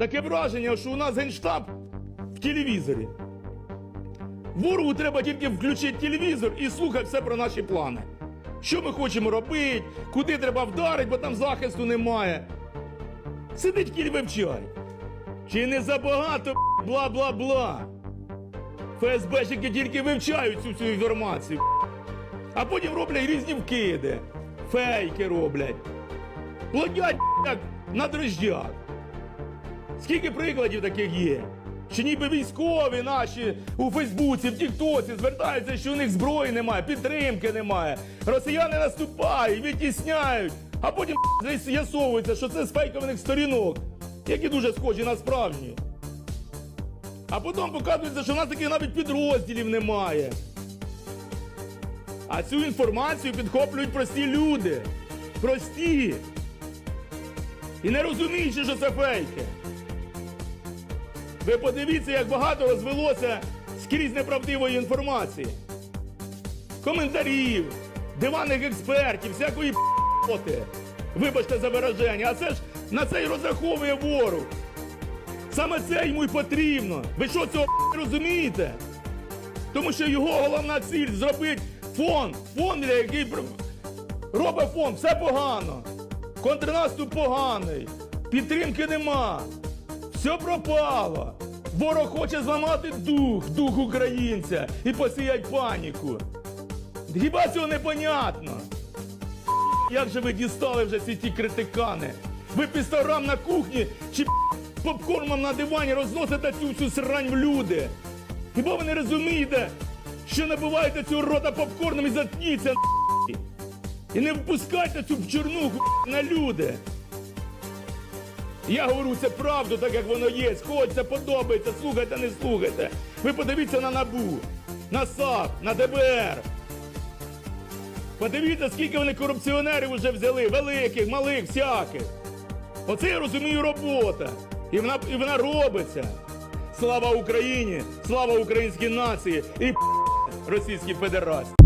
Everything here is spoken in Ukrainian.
таке враження, що у нас генштаб в телевізорі. Ворогу треба тільки включити телевізор і слухати все про наші плани. Що ми хочемо робити, куди треба вдарити, бо там захисту немає. Сидить кіль вивчай. Чи не забагато бла-бла-бла? ФСБшники тільки вивчають цю всю інформацію. А потім роблять різні вкиди. Фейки роблять. Плодять як на дрожжах. Скільки прикладів таких є? Що ніби військові наші у Фейсбуці, в Тіктоці звертаються, що у них зброї немає, підтримки немає. Росіяни наступають, відтісняють, а потім з'ясовується, що це з фейкових сторінок, які дуже схожі на справжні. А потім показується, що в нас таких навіть підрозділів немає. А цю інформацію підхоплюють прості люди. Прості. І не розуміючи, що це фейки. Ви подивіться, як багато розвелося скрізь неправдивої інформації. Коментарів, диванних експертів, всякої п***оти. Вибачте за вираження, а це ж на це й розраховує ворог. Саме це йому й потрібно. Ви що цього розумієте? Тому що його головна ціль зробити фон, фон, який робить фон, все погано. Контрнаступ поганий, підтримки нема. Все пропало. Ворог хоче зламати дух, дух українця і посіять паніку. Хіба цього непонятно? Як же ви дістали вже ці ті критикани? Ви пісторам на кухні чи попкормом на дивані розносите цю всю срань в люди? Хіба ви не розумієте, що набиваєте цього рота попкорном і заткніться і не впускайте цю чорнуху на люди? Я говорю це правду, так як воно є. Хочеться, подобається, слухайте, не слухайте. Ви подивіться на НАБУ, на САП, на ДБР. Подивіться, скільки вони корупціонерів вже взяли, великих, малих, всяких. Оце я розумію робота. І вона, і вона робиться. Слава Україні! Слава українській нації і Російській Федерації!